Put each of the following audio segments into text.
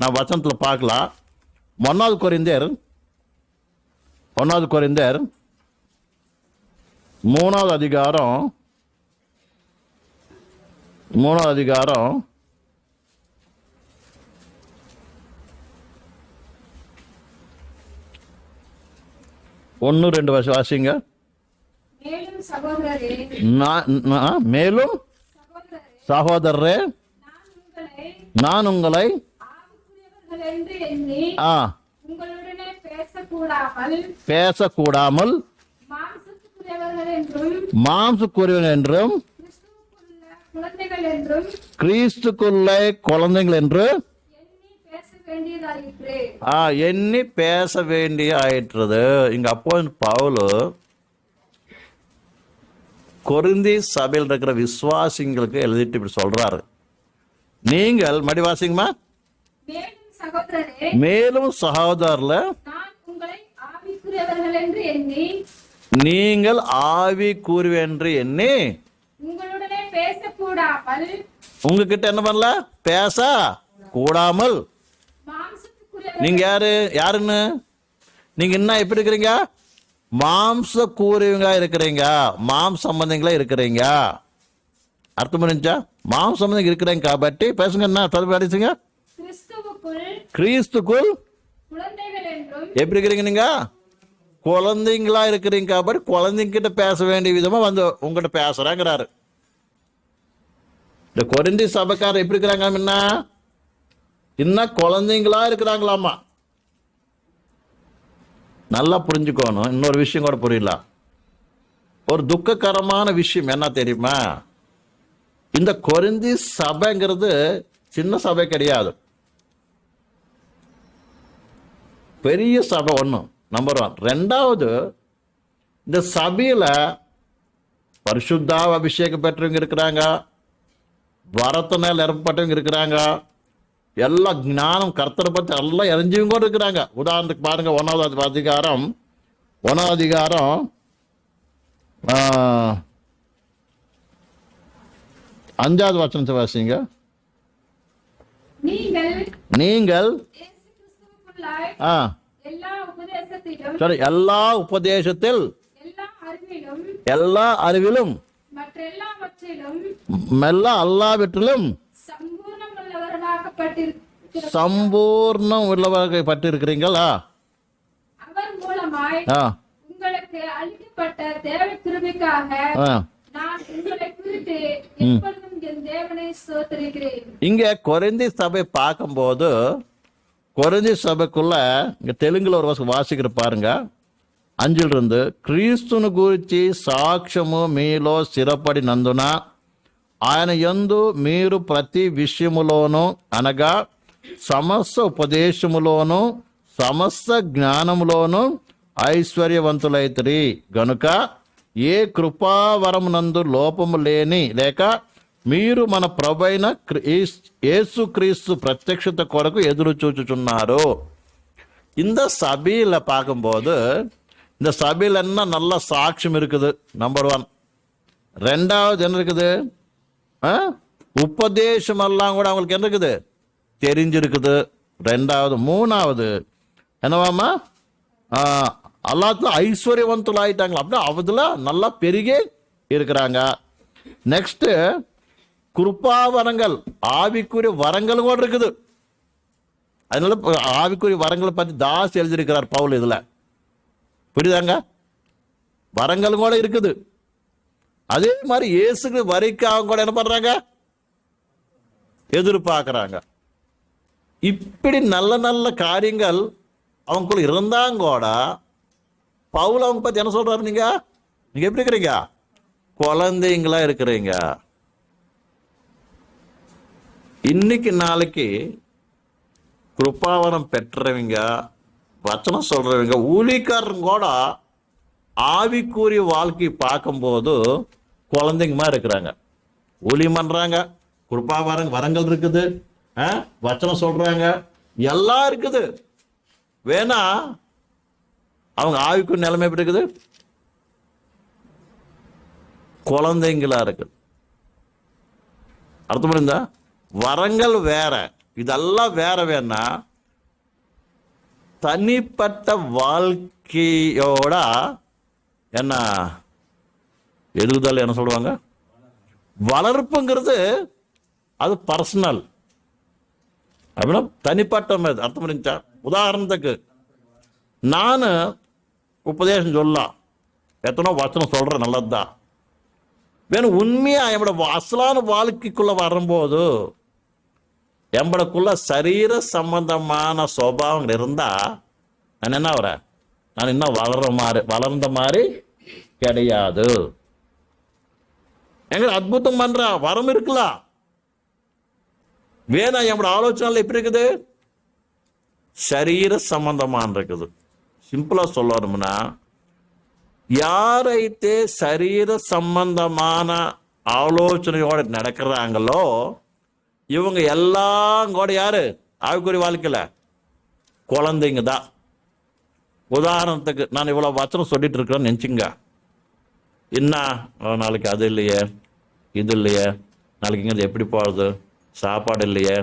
நான் வசனத்தில் பார்க்கலாம். ஒன்றாவது கொரிந்தேர் ஒன்றாவது கொரிந்தேர் மூணாவது அதிகாரம் மூணாவது அதிகாரம் ஒன்று ரெண்டு வருஷம் வாசிங்க. மேலும் சகோதரரே நான் உங்களை நான் உங்களை ஆவிக்குரியவர்கள் என்று எண்ணி ஆ உங்களுடனே பேசக்கூடாமல் மாம்சக்குரியவன் என்றும் கிறிஸ்துக்குள்ளே குழந்தைகள் என்று எண்ணி பேச வேண்டியதாயிற்று. ஆ எண்ணி பேச வேண்டிய ஆயிற்றுது இங்க அப்போ பவுலு கொரிந்தி சபையில் இருக்கிற விசுவாசிங்களுக்கு எழுதிட்டு இப்படி சொல்றாரு. நீங்கள் மடி வாசிங்கம்மா மேலும் சகோதரரே மேலும் சகோதரர்ல நான் உங்களை ஆவிக்குரியவர்கள் என்று எண்ணி நீங்கள் ஆவி கூறுவென்று எண்ணி உங்களுடனே பேசக்கூடாமல் உங்ககிட்ட என்ன பண்ணல பேச கூடாமல் மாம்சத்துக்குரியவர்கள் நீங்க யாரு யாருன்னு நீங்க என்ன எப்படி இருக்கிறீங்க மாம்ச கூறியவங்க இருக்கிறீங்க மாம் சம்பந்தங்களா இருக்கிறீங்க அர்த்தம் புரிஞ்சா மாம் சம்பந்தம் இருக்கிறீங்க కాబట్టి பேசுங்க என்ன தடுப்பு அடிச்சுங்க கிறிஸ்துவுக்குள் கிறிஸ்துக்குள் எப்படி இருக்கிறீங்க நீங்க குழந்தைங்களா இருக்கிறீங்க கபடி குழந்தைங்க கிட்ட பேச வேண்டிய விதமா வந்து உங்ககிட்ட பேசுறாங்கிறாரு. இந்த கொரிந்தி சபைக்காரர் எப்படி இருக்கிறாங்க என்ன இன்னும் குழந்தைங்களா இருக்கிறாங்களாமா நல்லா புரிஞ்சுக்கணும். இன்னொரு விஷயம் கூட புரியல. ஒரு துக்ககரமான விஷயம் என்ன தெரியுமா? இந்த கொரிந்தி சபைங்கிறது சின்ன சபை கிடையாது. பெரிய சபை ஒன்று நம்பர் ஒன் ரெண்டாவது இந்த சபையில் பரிசுத்தாவ அபிஷேகம் பெற்றவங்க இருக்கிறாங்க வரத்தினால் நிரப்பப்பட்டவங்க இருக்கிறாங்க எல்லா ஞானம் கர்த்தரை பற்றி எல்லாம் எரிஞ்சவங்க கூட இருக்கிறாங்க. உதாரணத்துக்கு பாருங்க ஒன்றாவது அதிகாரம் ஒன்றாவது அதிகாரம் அஞ்சாவது வசனத்தை வாசிங்க. நீங்கள் ஆ. சரி எல்லா உபதேசத்தில் எல்லா அறிவிலும் எல்லா அல்லாவற்றிலும் சம்பூர்ணம் உள்ளவர்களாக்கப்பட்டிருக்கிற சம்பூர்ணம் உள்ளவர்கள் பட்டிருக்கிறீங்களா அவர் மூலமாய் உங்களுக்கு அளிக்கப்பட்ட தேவ கிருபைக்காக இங்க கொரிந்தி சபை பார்க்கும்போது கொரிந்தி சபைக்குள்ள இங்க தெலுங்குல ஒரு வசனம் வாசிக்கிற பாருங்க అంజుల రందు క్రీస్తును గూర్చి సాక్ష్యము మీలో స్థిరపడినందున ఆయన యందు మీరు ప్రతి విషయములోను అనగా సమస్త ఉపదేశములోను సమస్త జ్ఞానములోను ఐశ్వర్యవంతులైతిరి గనుక ఏ కృపావరమునందు లోపము లేని లేక మీరు మన ప్రభైన యేసు క్రీస్తు ప్రత్యక్షత కొరకు ఎదురు చూచుచున్నారు இந்த சபையில் பார்க்கும்போது இந்த சபையில் என்ன நல்ல சாட்சியம் இருக்குது நம்பர் ஒன் ரெண்டாவது என்ன இருக்குது ஆ? உபதேசம் எல்லாம் கூட அவங்களுக்கு என்ன இருக்குது தெரிஞ்சிருக்குது ரெண்டாவது மூணாவது என்னவாமா எல்லாத்துக்கும் ஐஸ்வர்யவந்துல ஆயிட்டாங்களா அப்படியே அவதுல நல்லா பெருகி இருக்கிறாங்க நெக்ஸ்ட் கிருபா வரங்கள் ஆவிக்குரிய வரங்கள் கூட இருக்குது. அதனால ஆவிக்குரிய வரங்களை பற்றி தாஸ் எழுதியிருக்கிறார் பவுல் இதில். புரியுதாங்க? வரங்கள் கூட இருக்குது. அதே மாதிரி இயேசுக்கு வரைக்கும் அவங்க கூட என்ன பண்ணுறாங்க எதிர்பார்க்குறாங்க. இப்படி நல்ல நல்ல காரியங்கள் அவங்களுக்குள்ள இருந்தாங்க கூட பவுல் அவங்க பற்றி என்ன சொல்கிறாரு நீங்கள் நீங்கள் எப்படி இருக்கிறீங்க? குழந்தைங்களா இருக்கிறீங்க. இன்னைக்கு நாளைக்கு கிருபாவரம் பெற்றவங்க வச்சனம் சொல்றவங்க ஊழிக்காரன் கூட ஆவிக்குரிய வாழ்க்கை பார்க்கும்போது குழந்தைங்க மாதிரி இருக்கிறாங்க. ஊழியம் பண்றாங்க கிருபாவரம் வரங்கள் இருக்குது ஆ, வச்சனம் சொல்றாங்க எல்லாம் இருக்குது. வேணா அவங்க ஆவிக்கு நிலைமை எப்படி இருக்குது? குழந்தைங்களா இருக்குது. அர்த்தம் புரியுதா? வரங்கள் வேற. இதெல்லாம் வேற வேணா. தனிப்பட்ட வாழ்க்கையோட என்ன? எதுதல் என்ன சொல்லுவாங்க வளர்ப்புங்கிறது அது பர்சனல் அப்படின்னா தனிப்பட்ட மாதிரி அர்த்தம் புரிஞ்சா உதாரணத்துக்கு நான் உபதேசம் சொல்லலாம். எத்தனோ வச்சனம் சொல்கிறேன் நல்லது தான் வேணும் உண்மையாக எவ்வளோ அசலான வாழ்க்கைக்குள்ளே வரும்போது எம்பளுக்குள்ள சரீர சம்பந்தமான சுபாவங்கள் இருந்தால் நான் என்ன வரேன் நான் இன்னும் வளர்ற மாதிரி வளர்ந்த மாதிரி கிடையாது. எங்க அற்புதம் பண்ற வரம் இருக்கலாம் வேதம் என்னோட ஆலோசனை எப்படி இருக்குது? சரீர சம்பந்தமான இருக்குது. சிம்பிளாக சொல்லணும்னா யாரைతే శరీర సంబంధமான ஆலோசனையோட நடக்கிறாங்களோ இவங்க எல்லாம் கூட யாரு? ஆவிக்குறி வாழ்க்கையில் குழந்தைங்க தான். உதாரணத்துக்கு நான் இவ்வளோ வச்சனம் சொல்லிட்டு இருக்கிறேன்னு நினச்சிங்க. என்ன நாளைக்கு அது இல்லையே இது இல்லையே நாளைக்கு இங்கே எப்படி போகிறது சாப்பாடு இல்லையே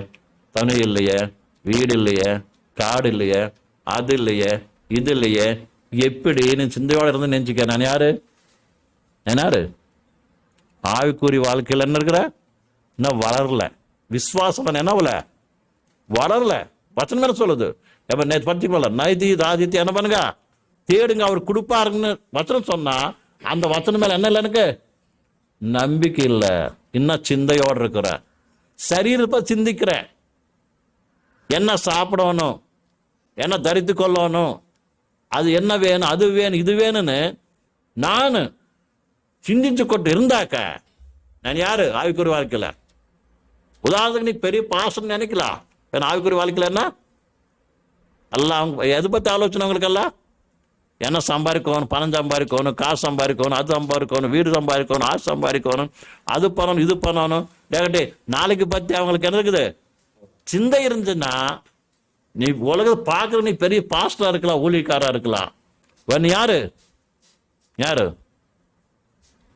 தனி இல்லையே வீடு இல்லையே காடு இல்லையே அது இல்லையே இது இல்லையே எப்படி? நீ சிந்தையோட இருந்து நினச்சிக்க நான் யாரு? நான் யாரு? ஆவிக்குறி வாழ்க்கையில் என்ன இருக்கிற? இன்னும் வளரல. விஸ்வாசம் என்னவுல வளரல. வச்சனம் என்ன சொல்லுது? எப்ப நேற்று படிச்சுக்கல நைதி ராஜித்தி என்ன பண்ணுங்க? தேடுங்க அவர் கொடுப்பாருன்னு வச்சனம் சொன்னா அந்த வச்சனம் மேல என்ன இல்லை எனக்கு? நம்பிக்கை இல்லை. இன்னும் சிந்தையோடு இருக்கிற. சரீரத்தை சிந்திக்கிறேன் என்ன சாப்பிடணும்? என்ன தரித்து கொள்ளணும்? அது என்ன வேணும் அது வேணும் இது வேணும்னு நான் சிந்திச்சு கொண்டு இருந்தாக்க நான் யாரு? ஆவிக்குறி வாழ்க்கையில். உதாரணத்துக்கு நீ பெரிய பாசம் நினைக்கலாம். ஏன்னா ஆவிக்குறி வாழ்க்கையில் என்ன? எல்லாம் அவங்க எதை பற்றி ஆலோசனை உங்களுக்கெல்லாம் என்ன சம்பாதிக்கணும் பணம் சம்பாதிக்கணும் காசு சம்பாதிக்கணும் அது சம்பாதிக்கணும் வீடு சம்பாதிக்கணும் ஆசை சம்பாதிக்கணும் அது பண்ணணும் இது பண்ணணும். டேகட்டே நாளைக்கு பற்றி அவங்களுக்கு என்ன இருக்குது? சிந்தை இருந்துச்சுன்னா நீ உலகத்தை பார்க்குற நீ பெரிய பாஸ்டராக இருக்கலாம் ஊழியக்காராக இருக்கலாம். வேற யாரு? யாரு?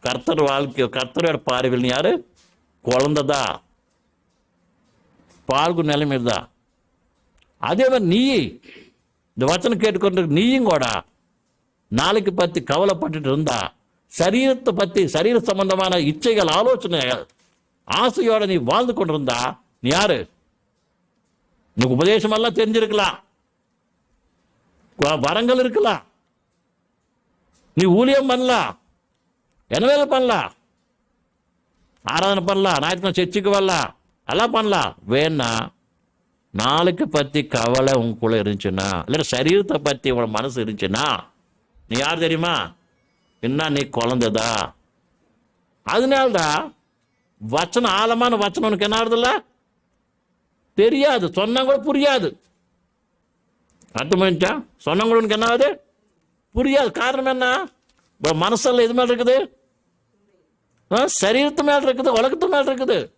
கர்த்தர் வாழ்க்கை கர்த்தரோட பார்வையில் யாரு? குழந்ததா. பால்கு நிலைமை தான் அதே மாதிரி நீ இந்த வச்சனம் கேட்டுக்கொண்டு நீயும் கூட நாளைக்கு பற்றி கவலைப்பட்டுட்டு இருந்தா சரீரத்தை பற்றி சரீர சம்பந்தமான இச்சைகள் ஆலோசனைகள் ஆசையோட நீ வாழ்ந்து கொண்டிருந்தா நீ யாரு? உனக்கு உபதேசம் எல்லாம் தெரிஞ்சிருக்கலாம் வரங்கள் இருக்கலாம். நீ ஊழியம் பண்ணலாம். என்ன வேலை பண்ணலாம்? ஆராதனை பண்ணலாம். ஞாயிற்றுக்கிழமை சர்ச்சுக்கு வரலாம். எல்லாம் பண்ணலாம். வேணா நாளைக்கு பற்றி கவலை உங்களுக்குள்ளே இருந்துச்சுன்னா இல்லை சரீரத்தை பற்றி உங்களோட மனசு இருந்துச்சுன்னா நீ யார் தெரியுமா? என்ன நீ குழந்ததா. அதனால்தான் வச்சனம் ஆழமான வச்சனம் உனக்கு என்ன ஆகுதுல்ல தெரியாது சொன்னா கூட புரியாது. அர்த்தமாயிடுச்சா? சொன்னா கூட உனக்கு என்ன ஆகுது? புரியாது. காரணம் என்ன? இப்போ மனசெல்லாம் எது மேல இருக்குது? ஆ, சரீரத்து மேல இருக்குது உலகத்து மேல இருக்குது.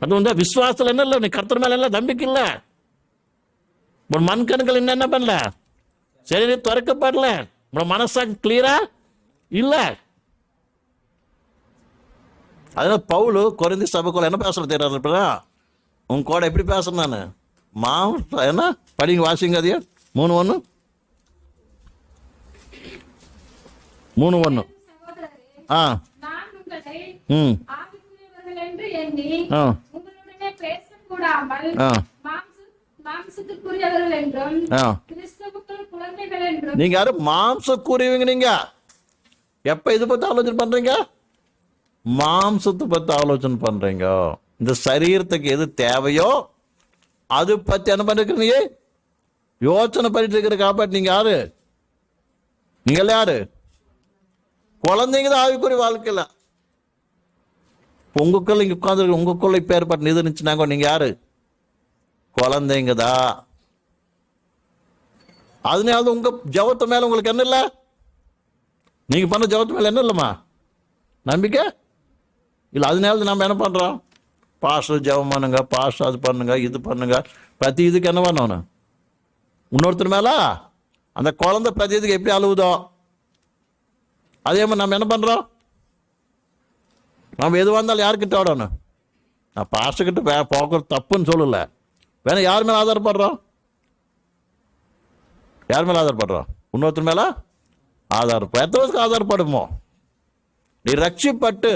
அது வந்து விசுவாசத்தில் என்ன இல்லை? நீ கர்த்தர் மேல இல்லை நம்பிக்கை இல்லை? உன் மண் கண்கள் என்ன என்ன பண்ணல? சரி திறக்கப்படல. உன் மனசாக்கு கிளியரா இல்லை. அதனால் பவுலு குறைந்த சபைக்குள்ள என்ன பேசுகிற தெரியாது இப்போனா உன் கூட எப்படி பேசுகிறேன் நான்? மாவட்டம் என்ன? படிங்க வாசிங்க அதையா. மூணு ஒன்று மூணு ஒன்று ஆ. ம். ஆ. ஆ. நீங்க யாரும் மாம்சக்குரியவங்க நீங்க. எப்ப இது பத்தி ஆலோசனை பண்றீங்க? மாம்சத்தை பத்தி ஆலோசனை பண்றீங்க. இந்த சரீரத்துக்கு எது தேவையோ அது பத்தி என்ன பண்ணிருக்கீங்க யோசனை பண்ணிட்டு இருக்கிற காப்பாட்டு நீங்கள் யாரு? நீங்கள் யாரு? குழந்தைங்க தான் ஆவிக்குறி வாழ்க்கையில. உங்களுக்குள்ள இங்க உட்காந்துருக்கு உங்களுக்குள்ள இப்போ ஏற்பட்ட நிதி இருந்துச்சுனாங்க நீங்க யாரு? குழந்தைங்க தான். அதனால உங்கள் உங்க மேலே மேல உங்களுக்கு என்ன இல்லை? நீங்க பண்ண ஜவத்து மேலே என்ன இல்லைம்மா? நம்பிக்கை? இல்லை அதனால நம்ம என்ன பண்ணுறோம் பாஸ்டர் ஜெபம் பண்ணுங்க பாஸ்டர் அது பண்ணுங்க இது பண்ணுங்க. பிரதி இதுக்கு என்ன பண்ணணும் இன்னொருத்தர் மேலே? அந்த குழந்தை பிரதி இதுக்கு எப்படி அழுவுதோ? அதே மாதிரி நம்ம என்ன பண்ணுறோம் நம்ம எதுவாக இருந்தாலும் யாருக்கிட்ட ஓடணும் நான் பாஸ்டர்கிட்ட வே போக்குறது தப்புன்னு சொல்லலை. வேணா யார் மேலே ஆதாரப்படுறோம்? யார் மேலே ஆதாரப்படுறோம்? இன்னொருத்தர் மேலே? ஆதாரப்படும் எத்தனை வருஷத்துக்கு ஆதாரப்படுமோ நீ ரட்சிப்பட்டு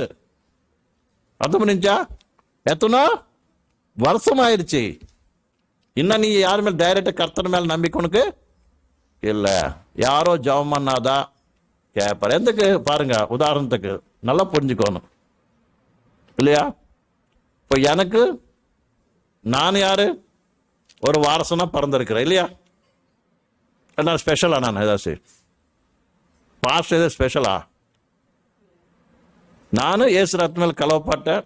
அர்த்தம் பண்ணிச்சா எத்தனோ? வருஷம் ஆயிடுச்சு இன்னும் நீ யார் மேலே டைரக்டாக கர்த்தன் மேலே நம்பிக்கை உனக்கு? இல்லை. யாரோ ஜெபம் பண்ணாதா? கேட்பார் எந்தக்கு? பாருங்க உதாரணத்துக்கு. நல்லா புரிஞ்சுக்கணும். இல்லையா? இப்போ எனக்கு நான் யார்? ஒரு வாரசனாக பிறந்திருக்கிறேன் இல்லையா? என்ன ஸ்பெஷலா நான் ஏதாச்சும் பாஸ்ட் எதாவது ஸ்பெஷலா நானும் ஏசு ரத்னல் கலவப்பட்டேன்.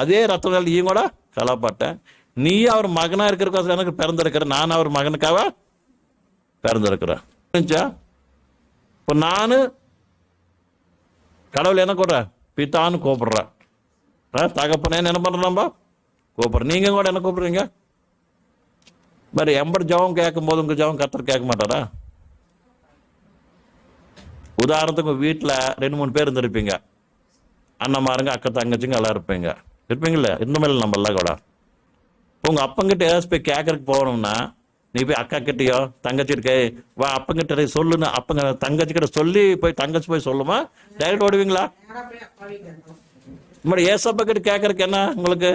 அதே ரத்னல் நீயும் கூட கலவப்பட்டேன். நீ அவர் மகனா இருக்கிற எனக்கு பிறந்திருக்கிற நான் அவர் மகனுக்காக பிறந்திருக்கிறேன். புரிஞ்சா? இப்போ நான் கடவுள் என்ன கூடுறேன் பித்தான்னு கூப்பிடுறேன். தகப்பனே என்ன பண்ணுறோம் கூப்பிட்றேன் நீங்கள் கூட என்ன கூப்பிடுறீங்க? மாதிரி எம்பர் ஜபம் கேட்கும் போது உங்கள் ஜபம் கத்தர் கேட்க மாட்டாரா? உதாரணத்துக்கு வீட்டில் ரெண்டு அண்ணமாருங்க அக்கா தங்கச்சிங்க எல்லாம் இருப்பீங்க. இருப்பீங்கள இந்த மாதிரி நம்ம எல்லாம் கூட. இப்போ உங்கள் அப்பங்கிட்ட ஏதாச்சும் போய் கேட்கறதுக்கு போகணும்னா நீ போய் அக்கா கிட்டேயோ தங்கச்சி இருக்கே வா அப்பங்கிட்ட சொல்லுன்னு அப்பங்க தங்கச்சி கிட்ட சொல்லி போய் தங்கச்சி போய் சொல்லுமா? டைரக்ட் ஓடுவீங்களா? இப்படி ஏசப்பா கிட்ட கேட்கறதுக்கு என்ன உங்களுக்கு?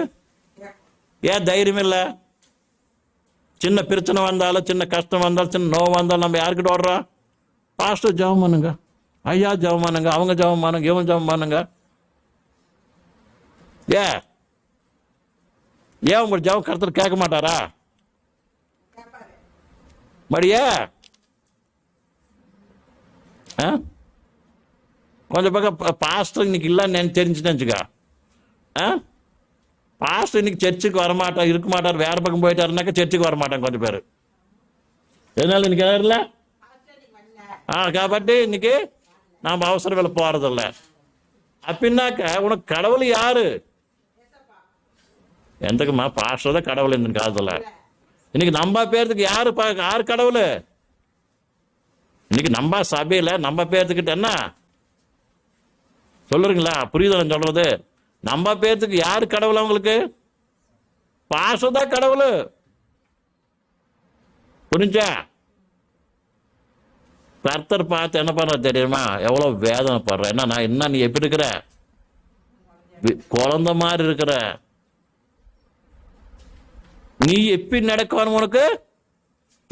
ஏன் தைரியம் இல்லை? சின்ன பிரச்சனை வந்தாலும் சின்ன கஷ்டம் வந்தாலும் சின்ன நோவு வந்தாலும் நம்ம யாருக்கிட்ட ஓடுறோம் பாஸ்டர் ஜெபம் பண்ணுங்க. ஐயா ஜெபம் பண்ணுங்க. அவங்க ஜெபம் பண்ணுங்க. இவன் ஜெபம் பண்ணுங்க. ஏ ஏன் உங்கள் ஜவ கருத்தர் கேட்க மாட்டாரா? மடியா கொஞ்சம் பக்கம் பாஸ்டர் இன்னைக்கு இல்லைன்னு நினை தெரிஞ்சுன்னு ஆ? பாஸ்டர் இன்னைக்கு சர்ச்சுக்கு வரமாட்டோம் இருக்க மாட்டார் வேற பக்கம் போயிட்டாருனாக்கா சர்ச்சுக்கு வரமாட்டாங்க கொஞ்சம் பேர். எதனால இன்னைக்கு இல்லை? ஆ காப்பாட்டி இன்னைக்கு நாம் அவசர வேலை போகிறதில்ல அப்படின்னாக்க உனக்கு கடவுள் யாரு? எந்தக்குமா பாஸ்டர் தான் கடவுள் இந்த காலத்தில். இன்னைக்கு நம்ம பேர்த்துக்கு யாரு பா யார் கடவுள்? இன்னைக்கு நம்ம சபையில நம்ம பேர்த்துக்கிட்ட என்ன? சொல்லுறீங்களா? புரியுதா நான் சொல்றது? நம்ம பேர்த்துக்கு யாரு கடவுள் அவங்களுக்கு? பாஸ்டர் தான் கடவுள். புரிஞ்சா? கர்த்தர் பார்த்து என்ன பண்ற தெரியுமா? எவ்வளவு வேதனை படுற என்ன நான் என்ன நீ எப்படி இருக்கிற? வி- குழந்தை மாதிரி இருக்கிற. நீ எப்படி நடக்கணும் உனக்கு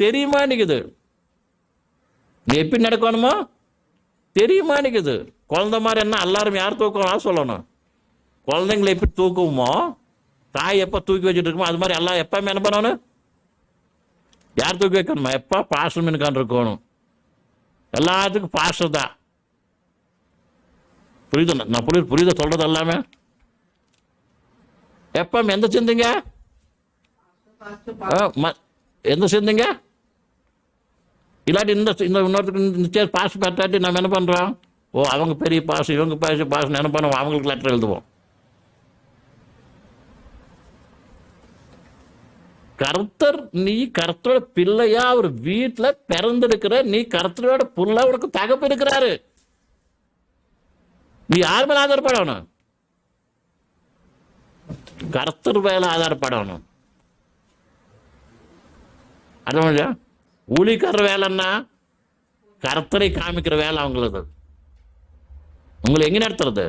தெரியுமா நிக்குது. நீ எப்படி நடக்கணுமோ தெரியுமா நிக்குது. குழந்தை மாதிரி என்ன எல்லாரும் யார் தூக்கணும் சொல்லணும். குழந்தைங்களை எப்படி தூக்குவோமோ தாய் எப்போ தூக்கி வச்சுட்டு இருக்குமோ அது மாதிரி எல்லாம் எப்பவுமே என்ன பண்ணணும்? யார் தூக்கி வைக்கணுமா? எப்போ பாசம் மீனுக்கான் இருக்கணும். எல்லாத்துக்கும் பாசம் தான். புரியுது நான் புரியுது புரியுது சொல்றது எல்லாமே? எப்போ எந்த சிந்திங்க? என்ன செஞ்சீங்க எந்த இல்லாட்டி இந்த இந்த இன்னொருத்துக்கு இந்த சேர் பாஸ் பார்த்தாட்டி நம்ம என்ன பண்றோம்? ஓ அவங்க பெரிய பாஸ் இவங்க பாஸ் பாஸ் என்ன பண்ணுவோம்? அவங்களுக்கு லெட்டர் எழுதுவோம். கர்த்தர் நீ கர்த்தரோட பிள்ளையா அவர் வீட்டுல பிறந்திருக்கிற நீ கர்த்தரோட புள்ள உனக்கு தகப்பு இருக்கிறாரு. நீ யார் மேல ஆதாரப்படணும்? கர்த்தர் மேல ஆதாரப்படணும். அது ஊழிக்கார வேலைன்னா கர்த்தரை காமிக்கிற வேலை அவங்களுக்கு உங்களை எங்கே நடத்துறது?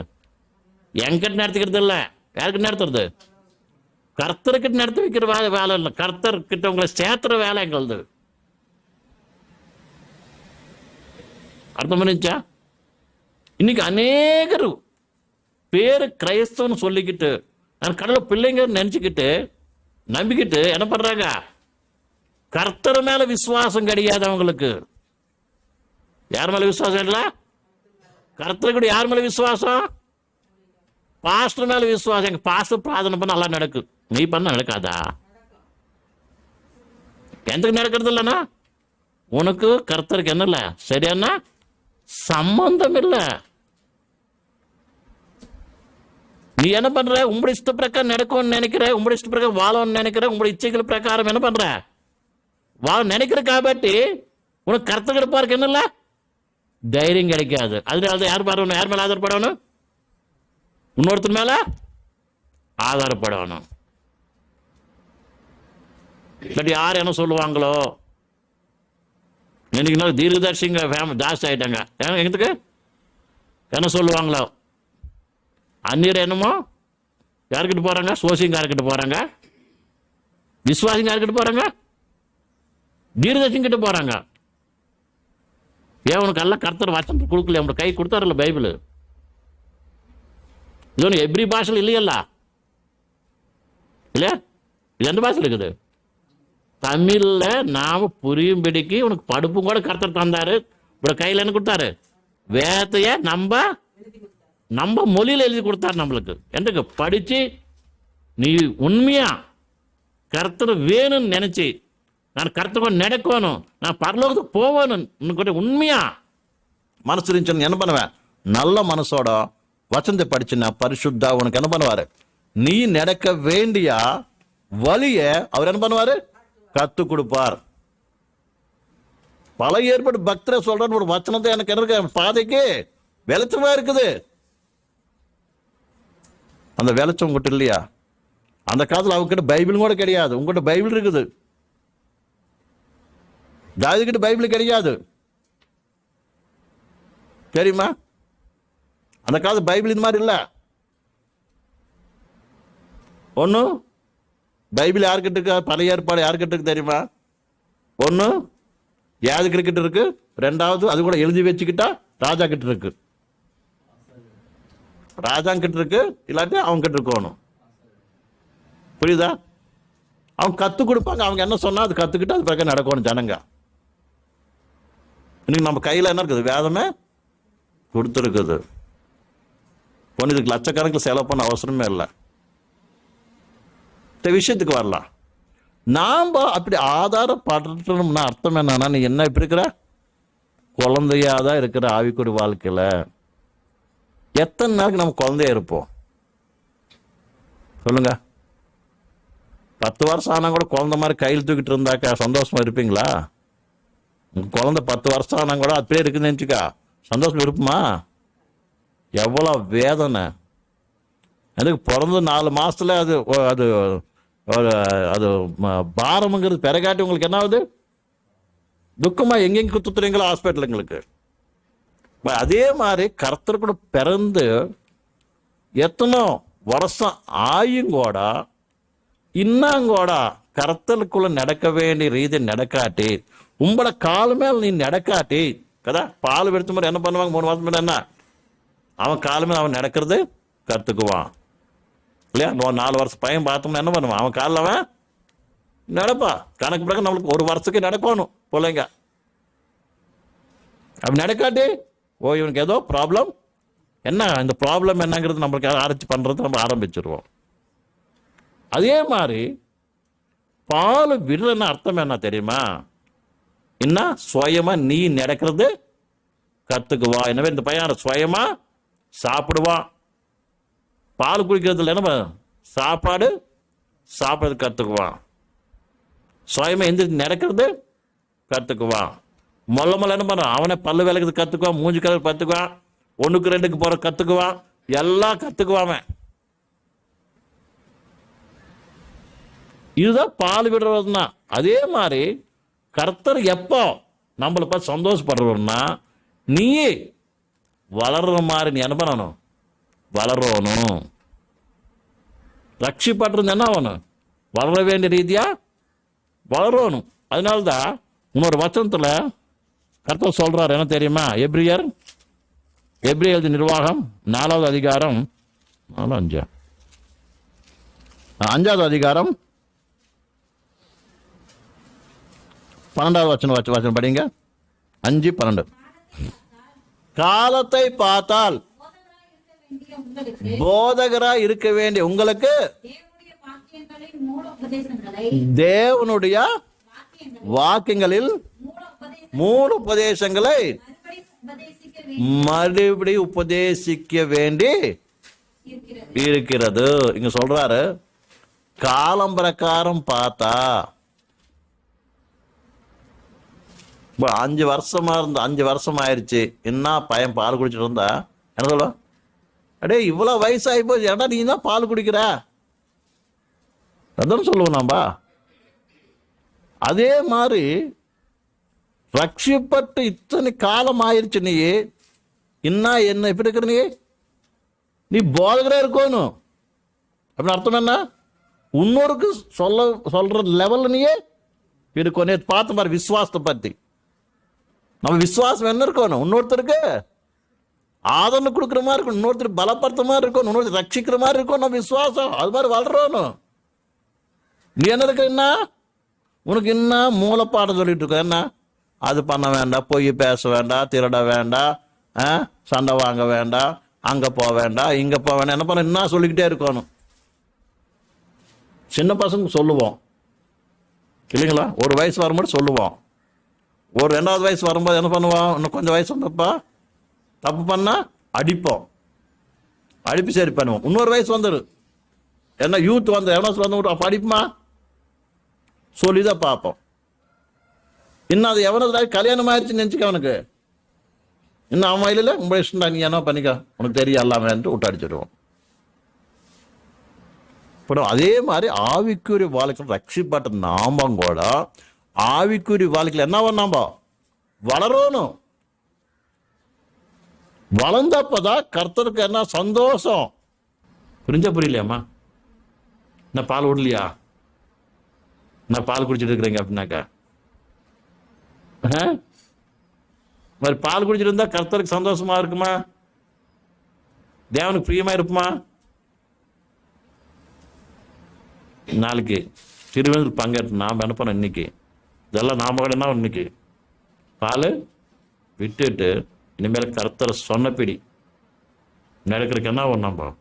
எங்கிட்ட நடத்திக்கிறது இல்லை. யாருக்கிட்ட நடத்துறது? கர்த்தர்கிட்ட நடத்தி வைக்கிற வேலை வேலை இல்லை. கர்த்தர்கிட்ட உங்களை சேர்த்துற வேலை எங்களது. அர்த்தம் பண்ணிச்சா இன்னைக்கு அநேகர் பேர் கிரைஸ்தவன் சொல்லிக்கிட்டு நான் கடவுள் பிள்ளைங்க நினச்சிக்கிட்டு நம்பிக்கிட்டு என்ன பண்ணுறாங்க கர்த்தர் மேல விசுவாசம் கிடையாது அவங்களுக்கு. யார் மேல விசுவாசம் இல்ல? கர்த்தருக்கு கூட யார் மேல விசுவாசம்? பாஸ்டர் மேல விசுவாசம். எங்க பாஸ்டர் பிரார்த்தனை பண்ண நல்லா நடக்கும் நீ பண்ண நடக்காதா? எந்தக்கு நடக்கிறது இல்லைன்னா உனக்கு கர்த்தருக்கு என்ன இல்லை? சரியானா சம்பந்தம் இல்லை. நீ என்ன பண்ற? உங்களுடைய இஷ்ட பிரகாரம் நடக்கும்னு நினைக்கிற உங்களுடைய இஷ்ட பிரகாரம் வாழணும்னு நினைக்கிற உங்களுடைய இச்சைகள் பிரகாரம் என்ன பண்ற? வா நினைக்கிற காபாட்டி உனக்கு கர்த்தர் இருப்பாருக்கு என்ன தைரியம் கிடைக்காது. அதனால தான் யார் பாருணும் யார் மேலே ஆதாரப்படணும்? இன்னொருத்தர் மேல ஆதாரப்படணும். இல்லாட்டி யார் என்ன சொல்லுவாங்களோ? இன்னைக்கு நாள் தீர்க்கதர்சிங்க ஃபேம ஜாஸ்தி ஆகிட்டாங்க ஏன் எங்கத்துக்கு? என்ன சொல்லுவாங்களோ? அந்நீர் என்னமோ? யாருக்கிட்ட போகிறாங்க சோசியங்காரக்கிட்ட போகிறாங்க விசுவாசிங்க யாருக்கிட்ட போகிறாங்க தீர்க்கதர்சிங்க கிட்ட போகிறாங்க ஏன் உனக்கு எல்லாம் கர்த்தர் வச்சனம் கொடுக்கல உனக்கு கை கொடுத்தாருல்ல பைபிள்? இது எப்ரி பாஷையில் இல்லையல்ல? இல்லையா? இது எந்த பாஷையில் இருக்குது? தமிழில் நாம் புரியும்படிக்கு உனக்கு படுப்பும் கூட கர்த்தர் தந்தாரு. இவ்வளோ கையில் என்ன கொடுத்தாரு? வேத்தைய நம்ம நம்ம மொழியில் எழுதி கொடுத்தாரு நம்மளுக்கு. என்னக்கு படித்து நீ உண்மையா கர்த்தர் வேணும்னு நினச்சி நான் கருத்துக்கொண்டு நடக்கணும். நான் பரலோகத்துக்கு போகணும். இன்னும் உண்மையா? மனசு இருந்துச்சுன்னு என்ன பண்ணுவேன்? நல்ல மனசோட வசந்த படிச்சுன்னா பரிசுத்தா உனக்கு என்ன பண்ணுவாரு? நீ நடக்க வேண்டிய வழிய அவர் என்ன பண்ணுவாரு? கத்து கொடுப்பார். பல ஏற்பட்டு பக்தரை சொல்றேன்னு ஒரு வச்சனத்தை எனக்கு என்ன இருக்கு? பாதைக்கு வெளிச்சமா இருக்குது. அந்த வெளிச்சம் உங்ககிட்ட இல்லையா? அந்த காலத்தில் அவங்ககிட்ட பைபிள் கூட கிடையாது. உங்ககிட்ட பைபிள் இருக்குது. தாவிதுக்கிட்ட பைபிள் கிடையாது தெரியுமா? அந்த காலத்து பைபிள் இது மாதிரி இல்லை. ஒன்று பைபிள் யாருக்கிட்ட இருக்கு? பழைய ஏற்பாடு யாருக்கிட்ட இருக்கு தெரியுமா? ஒன்று யாதுக்கிட்ட இருக்கு? ரெண்டாவது அது கூட எழுதி வச்சுக்கிட்டா ராஜா கிட்ட இருக்கு. ராஜா கிட்ட இருக்கு இல்லாட்டி அவங்க கிட்ட இருக்கணும். புரியுதா? அவங்க கற்றுக் கொடுப்பாங்க. அவங்க என்ன சொன்னா அது கற்றுக்கிட்டு அது பக்கம் நடக்கணும் ஜனங்க. இன்னைக்கு நம்ம கையில் என்ன இருக்குது? வேதமே கொடுத்துருக்குது. ஒன்று இதுக்கு லட்சக்கணக்கில் செலவு பண்ண அவசரமே இல்லை. இந்த விஷயத்துக்கு வரலாம். நாம் அப்படி ஆதாரப்படணும்னா அர்த்தம் என்னன்னா நீ என்ன இப்படி இருக்கிற? குழந்தையா தான் இருக்கிற ஆவிக்குடி வாழ்க்கையில். எத்தனை நாளைக்கு நம்ம குழந்தையா இருப்போம்? சொல்லுங்க. பத்து வருஷம் ஆனால் கூட குழந்த மாதிரி கையில் தூக்கிட்டு இருந்தாக்கா சந்தோஷமா இருப்பீங்களா? உங்க குழந்தை பத்து வருஷம் ஆனால் கூட அப்படியே இருக்குன்னு நினச்சிக்கா. சந்தோஷம் இருப்புமா எவ்வளோ வேதனை. எனக்கு பிறந்து நாலு மாதத்தில் அது அது அது பாரமுங்கிறது பாரம்ங்கிறது பிறகாட்டி உங்களுக்கு என்ன ஆகுது? துக்கமாக எங்கெங்க குத்துறீங்களோ ஹாஸ்பிட்டலுங்களுக்கு. எங்களுக்கு அதே மாதிரி கருத்தர் கூட பிறந்து எத்தனோ வருஷம் ஆயும் கூட இன்னும் நடக்க வேண்டிய ரீதி நடக்காட்டி உங்களோட கால் மேல் நீ நடக்காட்டி கதா? பால் எடுத்த மாதிரி என்ன பண்ணுவாங்க? மூணு மாதம் என்ன? அவன் கால் மேல் அவன் நடக்கிறது கற்றுக்குவான் இல்லையா? நாலு வருஷம் பையன் பார்த்தோம்னா என்ன பண்ணுவான்? அவன் காலில் அவன் நடப்பா. கணக்கு பிறகு நம்மளுக்கு ஒரு வருஷத்துக்கு நடக்கணும் பிள்ளைங்க. அப்படி நடக்காட்டி ஓ இவனுக்கு ஏதோ ப்ராப்ளம் என்ன? இந்த ப்ராப்ளம் என்னங்கிறது நம்மளுக்கு ஆராய்ச்சி பண்ணுறது நம்ம ஆரம்பிச்சிருவோம். அதே மாதிரி பால் விடுறதுன்னு அர்த்தம் என்ன தெரியுமா? என்ன? சுயமா நீ நடக்கிறது கத்துக்குவா எனவே இந்த பையன் சுயமா சாப்பிடுவான் பால் குடிக்கிறதுல என்ன சாப்பாடு சாப்பிட்றது கற்றுக்குவான் சுயமா எந்திரிச்சு நடக்கிறது கற்றுக்குவான் மொல்ல மொல்ல என்ன பண்ணுறான் அவனே பல்லு விளக்குறது கற்றுக்குவான் மூஞ்சி கலர் கற்றுக்குவான் ஒன்றுக்கு ரெண்டுக்கு போகிற கற்றுக்குவான் எல்லாம் கற்றுக்குவான் அவன். இதுதான் பால் விடுறதுனா அதே மாதிரி கர்த்தர் எப்போ நம்மளை பார்த்து சந்தோஷப்படுறோம்னா நீயே வளர்ற மாதிரி நீ என்ன பண்ணணும்? வளரணும். ரட்சிப்பட்டிருந்த என்ன ஆகணும்? வளர வேண்டிய ரீதியாக வளரணும். அதனால்தான் இன்னொரு வச்சனத்தில் கர்த்தர் சொல்கிறார் என்ன தெரியுமா? எப்ரியர் எப்ரியல் நிர்வாகம் நாலாவது அதிகாரம் நாலு அஞ்சா? அஞ்சாவது அதிகாரம் பன்னெண்டாவது வச்சனம் வச்சு வச்சனம் படிங்க. அஞ்சு பன்னெண்டு. காலத்தை பார்த்தால் போதகராய் இருக்க வேண்டிய உங்களுக்கு போதகரா இருக்க வேண்டிய உங்களுக்கு தேவனுடைய வாக்கியங்களில் மூணு உபதேசங்களை மறுபடி உபதேசிக்க வேண்டி இருக்கிறது இருக்கிறது. இங்க சொல்றாரு காலம் பிரகாரம் பார்த்தா இப்போ அஞ்சு வருஷமாக இருந்த அஞ்சு வருஷம் ஆயிடுச்சு என்ன பையன் பால் குடிச்சிட்டு இருந்தா? என்ன சொல்ல அடே இவ்வளோ வயசாகி போச்சு. ஏடா நீ தான் பால் குடிக்கிற? அதான் சொல்லுவோம் நாம்பா. அதே மாதிரி ரட்சிப்பட்டு இத்தனை காலம் ஆயிடுச்சு நீ. இன்னா என்ன எப்படி இருக்கிற நீ? நீ போதகரே இருக்கணும் அப்படின்னு அர்த்தம் என்ன? இன்னொருக்கு சொல்ல சொல்ற லெவல்ல நீயே இருக்கணும் நேத்து பார்த்த மாதிரி விசுவாசத்தை பற்றி நம்ம விசுவாசம் என்ன இருக்கணும்? இன்னொருத்தருக்கு ஆதரவு கொடுக்குற மாதிரி இருக்கும் இன்னொருத்தர் பலப்படுத்துற மாதிரி இருக்கும் இன்னொருத்தர் ரட்சிக்கிற மாதிரி இருக்கும் நம்ம விசுவாசம் அது மாதிரி வளரணும். நீ என்ன இருக்க என்ன? உனக்கு என்ன மூலப்பாடம் சொல்லிட்டு இருக்க? என்ன? அது பண்ண வேண்டாம் பொய் பேச வேண்டாம் திருட வேண்டாம் ஆ, சண்டை வாங்க வேண்டாம் அங்கே போக வேண்டாம் இங்கே போக வேண்டாம் என்ன பண்ண? என்ன சொல்லிக்கிட்டே இருக்கணும்? சின்ன பசங்க சொல்லுவோம். இல்லைங்களா? ஒரு வயசு வரும்போது சொல்லுவோம். ஒரு ரெண்டாவது வயசு வரும்போது என்ன பண்ணுவோம் இன்னும் கொஞ்சம் வயசு வந்தப்பா தப்பு பண்ணால் அடிப்போம். அடிப்பு சரி பண்ணுவோம். இன்னொரு வயசு வந்துடும் என்ன யூத் வந்து எவ்வளோ வந்து விட்டு அப்போ அடிப்புமா? சொல்லி தான் பார்ப்போம். இன்னும் அது எவனது கல்யாணம் ஆயிடுச்சுன்னு நினச்சிக்க அவனுக்கு. இன்னும் அவன் வயலில் உங்களை இஷ்டம்டா நீ என்ன பண்ணிக்க. உனக்கு தெரிய எல்லாமேன்ட்டு விட்டு அடிச்சிடுவோம். இப்போ அதே மாதிரி ஆவிக்குரிய வாழ்க்கை ரட்சிப்பட்ட நாமம் கூட ஆவிக்குறி வாழ்க்கையில் என்ன பண்ணாம்பா വളരോന്നു வளர்ந்தப்பதான் கர்த்தருக்கு என்ன சந்தோஷம். புரிஞ்ச புரியலையாம்மா? நான் பால் விடலையா நான் பால் குடிச்சிட்டு இருக்கிறேங்க அப்படின்னாக்கா? மாதிரி பால் குடிச்சிட்டு இருந்தா கர்த்தருக்கு சந்தோஷமா இருக்குமா? தேவனுக்கு பிரியமா இருக்குமா நாளைக்கு திருவனந்தூர் பங்கேற்று நான் நினைப்பேன் இன்னைக்கு. இதெல்லாம் நாம் கடனா இன்னைக்கு பால் விட்டுட்டு இனிமேல் கருத்தரை சொன்னபடி நடக்கிறதுக்குன்னா நம்ம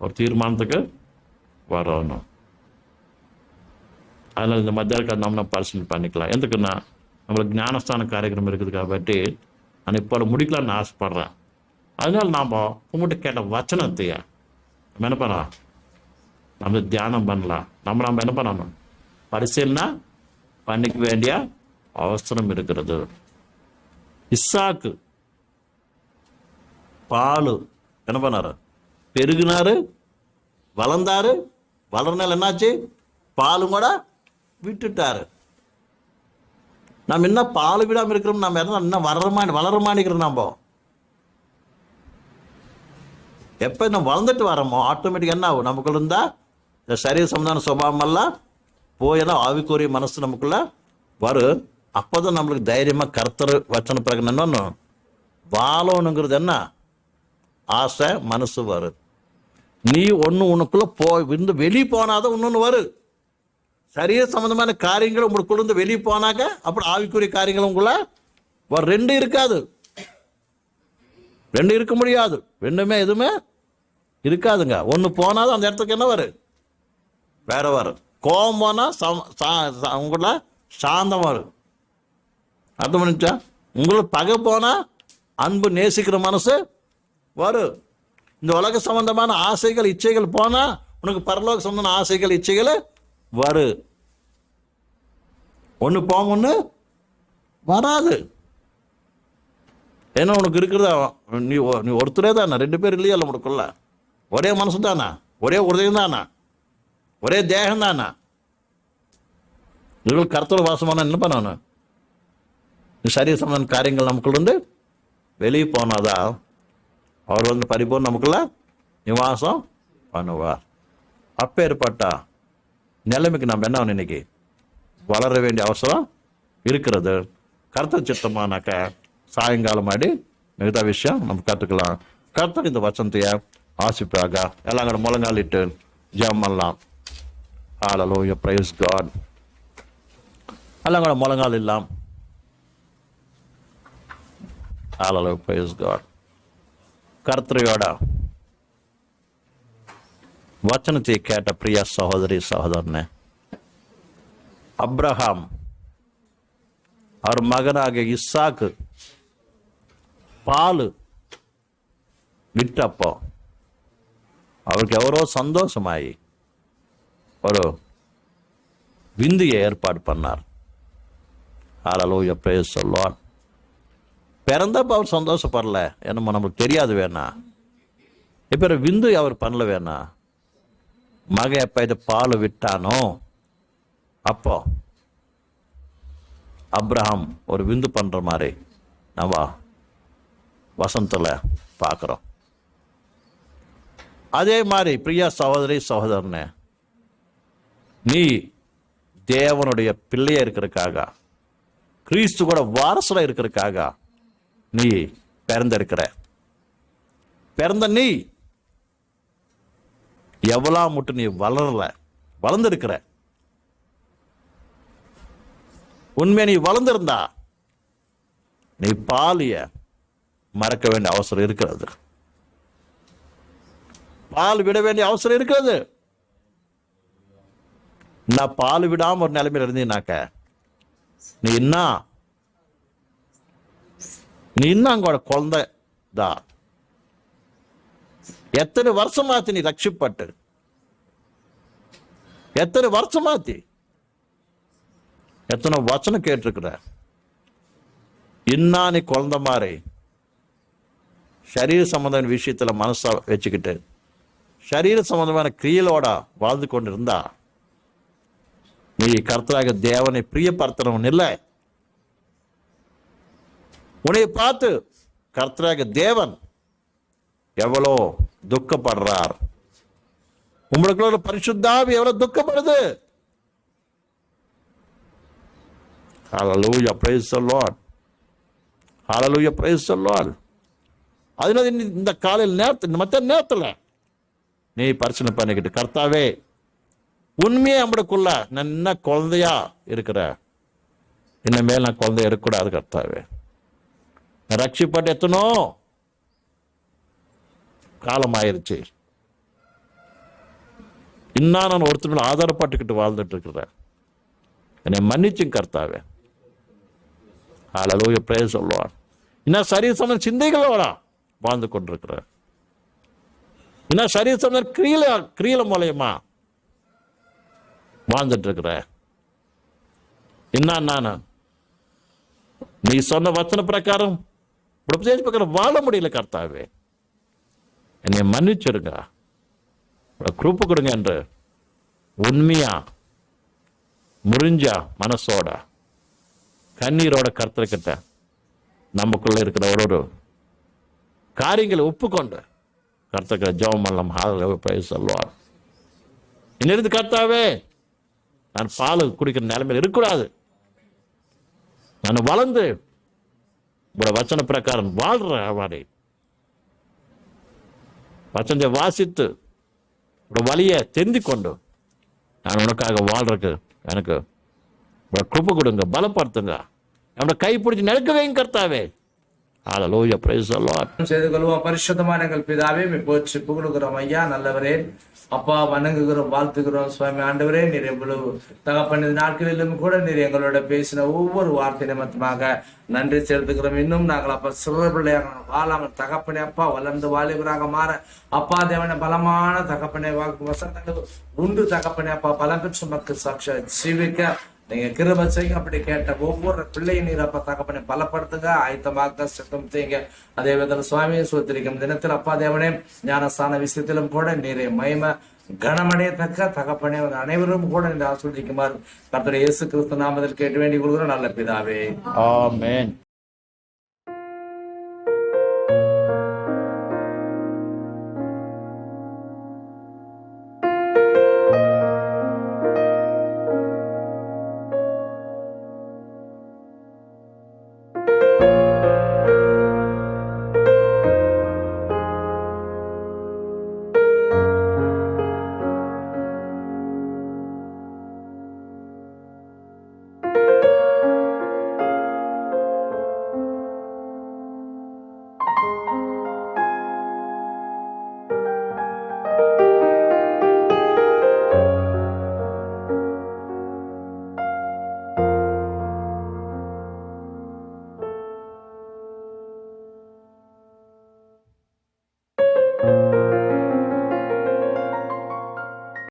ஒரு தீர்மானத்துக்கு வரணும். அதனால் இந்த மத்தியானம் நம்ம பரிசீலனை பண்ணிக்கலாம். எதுக்குன்னா நம்மளுக்கு ஞானஸ்தான காரியக்ரமம் இருக்குது காபட்டி நான் இப்போ முடிக்கலாம்னு ஆசைப்பட்றேன். அதனால நாம் உங்கள்கிட்ட கேட்ட வச்சனத்தையா நம்ம என்ன பண்ணலாம்? நம்ம தியானம் பண்ணலாம். நம்ம நம்ம என்ன பண்ணணும்? பரிசீலனை பண்ணிக்க வேண்டிய அவசரம் இருக்கிறது இஸ்ஸாக்கு பால் என்ன பண்ணாரு பெருகினாரு வளர்ந்தாரு வளர்னால என்னாச்சு பாலும் கூட விட்டுட்டாரு நம்ம என்ன பால் விடாமல் இருக்கிறோம் நம்ம என்ன இன்னும் வளரமா வளரமானிக்கிறோம் நம்ம எப்போ நம்ம வளர்ந்துட்டு வரோமோ ஆட்டோமேட்டிக் என்ன ஆகும் நமக்குள்ள இருந்தால் இந்த சரீர சம்பந்தான சுபாவம் போய் போயெல்லாம் ஆவிக்குரிய மனசு நமக்குள்ள வரும் அப்போதான் நம்மளுக்கு தைரியமாக கருத்தர் வச்சன பிறகு என்னன்னு வாழணுங்கிறது என்ன? ஆசை மனசு வரும் நீ ஒன்று உனக்குள்ளே போ இருந்து வெளியே போனாதான் இன்னொன்று வரும் சரீர சம்பந்தமான காரியங்கள் உங்களுக்குள்ள இருந்து வெளியே போனாக்க அப்புறம் ஆவிக்குரிய காரியங்கள் உங்களை வர. ரெண்டு இருக்காது. ரெண்டு இருக்க முடியாது. ரெண்டுமே எதுவுமே இருக்காதுங்க. ஒன்று போனாதான் அந்த இடத்துக்கு என்ன வரும் வேற வரும் கோபம் போனால் உங்களை சாந்தம் வரும் அர்த்தம் பண்ணிச்சா உங்களுக்கு பகை போனால் அன்பு நேசிக்கிற மனசு வரும் இந்த உலக சம்பந்தமான ஆசைகள் இச்சைகள் போனால் உனக்கு பரலோக சம்பந்தமான ஆசைகள் இச்சைகள் வரும் ஒன்று போகும் ஒன்று வராது. ஏன்னா உனக்கு இருக்கிறதா நீ நீ ஒருத்தரே தானே ரெண்டு பேர் இல்லையா உனக்குள்ள? ஒரே மனசு தானா ஒரே உதயம் தானா. ஒரே தேகம் தானா? இவர்கள் கருத்தோட வாசமான என்ன பண்ணணும் சரீர சம்பந்த காரியங்கள் நமக்குள்ள இருந்து வெளியே போனாதா? அவர் வந்து பரிபூர்ணம் நமக்குள்ள நிவாசம் பண்ணுவார். அப்பேற்பட்ட நிலைமைக்கு நம்ம என்ன இன்னைக்கு? வளர வேண்டிய அவசரம் இருக்கிறது. கருத்த சித்தமானாக்க சாயங்காலம் ஆடி மிகதா விஷயம் நம்ம கற்றுக்கலாம் கருத்தர் இந்த வசந்தைய ஆசிப்பாக எல்லாம் கூட முழங்காலிட்டு ஜெபம் பண்ணலாம். ஹalleluya praise god. எல்லாம் முழங்கால் இல்லாம். ஹalleluya praise god. கர்த்தரையோட வச்சனத்தை கேட்ட பிரிய சகோதரி சகோதரனே. அப்ரஹாம் அவர் மகனாக இசாக்கு பால் விட்டப்போ அவருக்கு எவரோ சந்தோஷமாயி ஒரு விந்தியை ஏற்பாடு பண்ணார். ஹalleluya praise சொல்லுவான் பிறந்தப்ப அவர் சந்தோஷப்படல. என்னமோ நமக்கு தெரியாது வேணா. இப்போ விந்து அவர் பண்ணல வேணா. மக எப்போ பால் விட்டானோ அப்போ அப்ரஹாம் ஒரு விந்து பண்ணுற மாதிரி நம்ம வசந்தில் பார்க்குறோம் அதே மாதிரி பிரியா சகோதரி சகோதரனே நீ தேவனுடைய பிள்ளையா இருக்கிறதுக்காக கிறிஸ்து கூட வாரசுல இருக்கிறதுக்காக நீ பிறந்திருக்கிற. பிறந்த நீ எவ்வளோ மட்டும் நீ வளரல வளர்ந்துருக்கிற. உண்மையை நீ வளர்ந்திருந்தா நீ பாலிய மறக்க வேண்டிய அவசரம் இருக்கிறது. பால் விட வேண்டிய அவசரம் இருக்கிறது. நான் பால் விடாம ஒரு நிலைமையில இருந்தீனாக்க நீ என்ன நீ இன்னும் அங்கோட குழந்தை தான் எத்தனை வருஷமாச்சு நீ ரட்சிப்பட்டு? எத்தனை வருஷமாத்தி எத்தனை வச்சனம் கேட்டிருக்கிற? இன்னா நீ குழந்த மாதிரி சரீர சம்பந்தமான விஷயத்துல மனசா வச்சுக்கிட்டு சரீர சம்பந்தமான கிரியலோட வாழ்ந்து கொண்டு இருந்தா நீ கர்த்தராக தேவனை பிரியப்படுத்தணும்னு இல்லை உன்னை பார்த்து கர்த்தராக தேவன் எவ்வளோ துக்கப்படுறார் உங்களுக்குள்ள பரிசுத்தாவி எவ்வளவு துக்கப்படுது Hallelujah, praise the Lord. Hallelujah, praise the Lord. அதனால இந்த- இந்த காலையில் நேரத்தில் மற்ற நேரத்தில் நீ பரிசனை பண்ணிக்கிட்டு கர்த்தாவே உண்மையே நம்மளுக்குள்ள நான் என்ன குழந்தையா இருக்கிற இனிமேல் நான் குழந்தை இருக்கக்கூடாது கர்த்தாவே நான் ரட்சிப்பட்டு எத்தனோ காலம் ஆயிருச்சு இன்னும் நான் ஒருத்தர் மேலே ஆதாரப்பட்டுக்கிட்டு வாழ்ந்துட்டு இருக்கிறேன் என்னை மன்னிச்சும் கர்த்தாவே. ஹalleluya praise சொல்லுவான் Lord. இன்னும் சரீர சம்பந்த சிந்தைகளோட வாழ்ந்து கொண்டிருக்கிறேன் இன்னும் சரீர சம்பந்த கிரியல கிரியல மூலயமா வாழ்ந்துட்டு என்ன நான்? நீ சொன்ன வச்சன பிரகாரம் உபதேச பிரகாரம் வாழ முடியல கர்த்தாவே. என்னை மன்னிச்சிருங்க குரூப்பு கொடுங்க என்று உண்மையா முறிஞ்சா மனசோட கண்ணீரோட கருத்துக்கிட்ட நமக்குள்ள இருக்கிற ஒரு ஒரு காரியங்களை ஒப்புக்கொண்டு கருத்துக்கிற ஜெபம் எல்லாம் பிரேஸ் சொல்லுவார் இன்னிருந்து கர்த்தாவே? நான் பால் குடிக்கிற நிலைமையில் இருக்கக்கூடாது. நான் வளர்ந்து உங்களோட வச்சன பிரகாரம் வாழ்கிற வாடி வச்சனத்தை வாசித்து உங்களோட வழியை தெரிந்து கொண்டு நான் உனக்காக வாழ்றதுக்கு எனக்கு உங்களை கிருப்பு கொடுங்க பலப்படுத்துங்க. நம்மளை கை பிடிச்சி நடக்க வைங்க கர்த்தாவே ஹalleluya praise செய்து கொள்வோம். பரிசுத்தமான எங்கள் பிதாவே உம்மை புகழுகிறோம். ஐயா நல்லவரே. அப்பா வணங்குகிறோம் வாழ்த்துகிறோம். சுவாமி ஆண்டவரே நீர் எவ்வளவு தகப்பன நாட்களிலும் கூட நீர் எங்களோட பேசின ஒவ்வொரு வார்த்தை நிமித்தமாக நன்றி செலுத்துகிறோம். இன்னும் நாங்கள் அப்பா சிறு பிள்ளையாக வாழாமல் தகப்பனே அப்பா வளர்ந்து வாலிபராக மாற அப்பா தேவன பலமான தகப்பனை வாக்கு வசந்தங்கள் உண்டு தகப்பனே அப்பா பலம் பெற்று மக்கள் சாட்சியா ஜீவிக்க. நீங்க கிருப செய்யுங்க அப்படி கேட்ட ஒவ்வொரு பிள்ளையும் நீர் அப்பா தகப்பனை பலப்படுத்துங்க ஆயத்தமாக சித்தம் செய்யுங்க அதே விதத்தில் சுவாமியை சோத்திரிக்கும் தினத்தில் அப்பா தேவனே ஞானஸ்தான விஷயத்திலும் கூட நீரை மகிம கனமடையத்தக்க தகப்பனே உங்கள் அனைவரும் கூட நீர் ஆஸ்வதிக்குமாறு கர்த்தர் இயேசு கிறிஸ்து நாமத்தில் கேட்டு வேண்டி கொள்கிறோம். நல்ல பிதாவே. ஆமேன்.